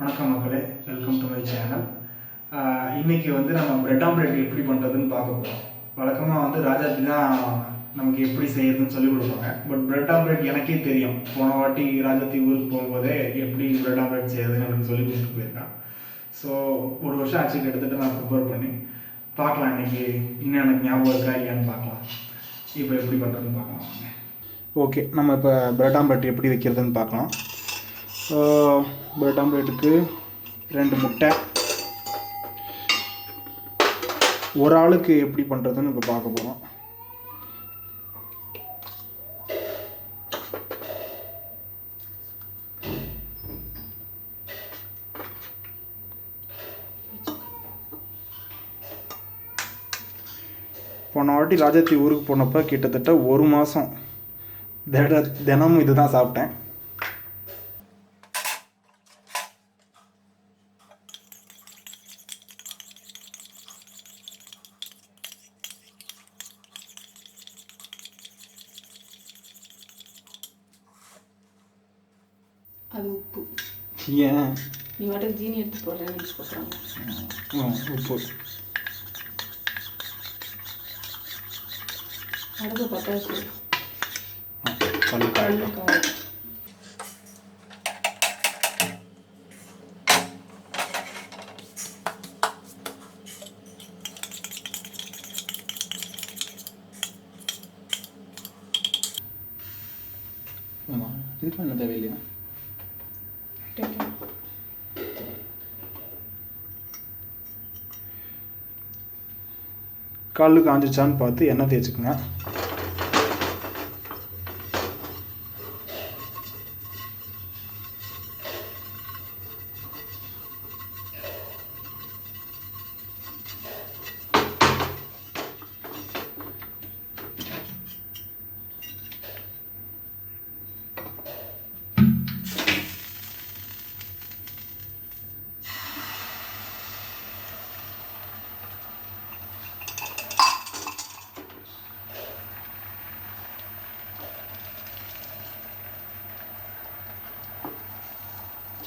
வணக்கம் மக்களே. Welcome to my channel இன்னைக்கு வந்து நம்ம பிரெட் ஆம்லேட் எப்படி பண்ணுறதுன்னு பார்க்க போகிறோம் வழக்கமாக வந்து ராஜாஜி தான் நமக்கு எப்படி செய்யறதுன்னு சொல்லி கொடுப்பாங்க. பட் பிரெட் ஆம்லேட் எனக்கே தெரியும். போன வாட்டி ராஜாத்தி ஊருக்கு போகும்போதே எப்படி பிரெட் ஆம்லேட் செய்யறதுன்னு எனக்கு சொல்லி கொடுத்துட்டு போயிருக்கான். ஸோ ஒரு வருஷம் ஆச்சு கிட்டத்தட்ட நான் ப்ரிப்பேர் பண்ணி. பார்க்கலாம் இன்னைக்கு இன்னும் எனக்கு ஞாபகம் இருக்கா இல்லையான்னு பார்க்கலாம். இப்போ எப்படி பண்ணுறதுன்னு பார்க்கலாம் ஓகே நம்ம இப்போ பிரெட் ஆம்லெட் எப்படி வைக்கிறதுன்னு பார்க்கலாம். பிரெட் ஆம்லேட்டுக்கு ரெண்டு முட்டை. ஒரு ஆளுக்கு எப்படி பண்ணுறதுன்னு இப்போ பார்க்க போகிறோம் போன வாட்டி ராஜாத்தி ஊருக்கு போனப்போ கிட்டத்தட்ட ஒரு மாதம் திட தினமும் இதுதான் சாப்பிட்டேன். அது உப்பு ஏன் நீ வாட்டுக்கு ஜீனி எடுத்து போடுறேன்னு நினச்சி போட்டுறாங்க ஆ, உப்பு அடுப்பு பற்ற வச்சு ஆ, கல்லு காய் கல்லு காய் ஆமாம் இதுக்கு என்ன தேவையில்லையா டேக்கன். கல் காஞ்சிச்சான்னு பார்த்து எண்ணெய் தேய்ச்சிக்கோங்க.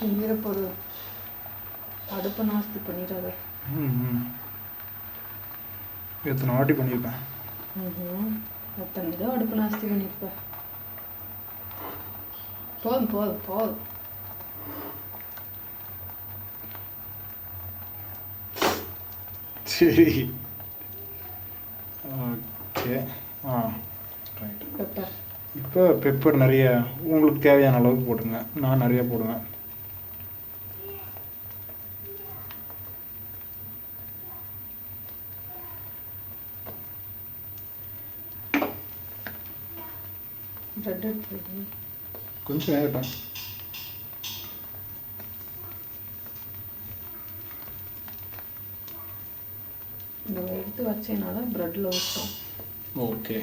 ஈரப்பொரு அடுப்பு நாஸ்தி பண்ணிடாத. எத்தனை வாட்டி பண்ணியிருப்பேன். எத்தனை இதோ அடுப்பு நாஸ்தி பண்ணியிருப்ப போதும் போதும் போதும். சரி. ஓகே. ஆ ரைட் இப்போ பெப்பர் நிறைய உங்களுக்கு தேவையான அளவுக்கு போட்டுங்க நான் நிறைய போடுவேன். ப்ரெட் எடுத்து. கொஞ்சம் வேகட்டும் இந்த எடுத்து வச்சேனால ப்ரெட்டில் ஊற்றும் ஓகே.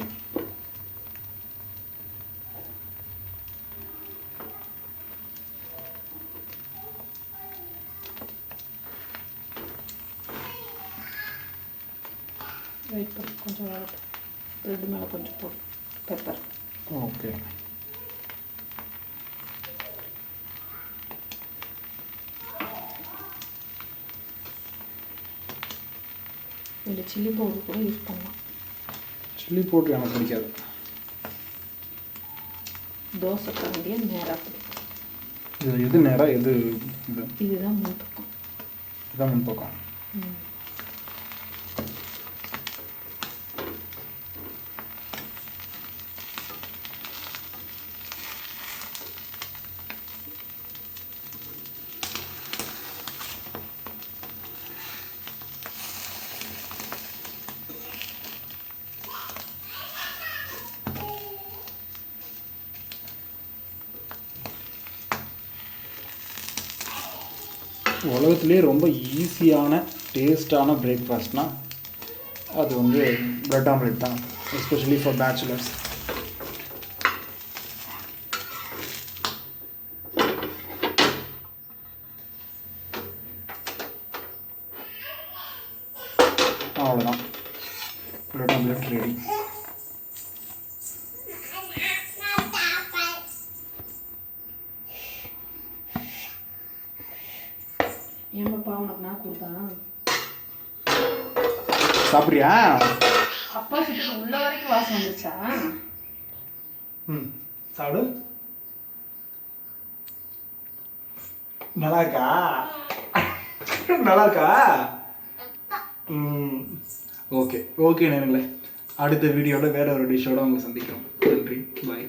வெயிட் பண்ணி கொஞ்சம் ப்ரெட் மேலே கொஞ்சம் போடு பெப்பர் ஓகே இல்லை சில்லி பவுடர் கூட யூஸ் பண்ணலாம் சில்லி போட்டு எனக்கு பிடிக்காது தோசை கரண்டியை நேராக பிடிக்கும் இது எது நேராக எது இது இதுதான் முன் பக்கம் இதான் முன்பக்கம் ம். உலகத்துலேயே ரொம்ப ஈஸியான டேஸ்டான பிரேக்ஃபாஸ்ட்னால் அது வந்து பிரெட் ஆம்லெட் தான். எஸ்பெஷலி ஃபார் பேச்சுலர்ஸ் அவ்வளோதான் பிரெட் ஆம்லெட் ரெடி உனக்கு நான் கொடுத்தான் சாப்பிட்றியா? அப்பா சுட்டு உள்ள வரைக்கும் வாசம் வந்துச்சா ம் சாப்பிடு. நல்லா இருக்கா நல்லா இருக்கா ம் ஓகே. ஓகே நேருங்களே. அடுத்த வீடியோவில் வேற ஒரு டிஷ்ஷோட உங்களை சந்திக்கிறோம். நன்றி. பாய்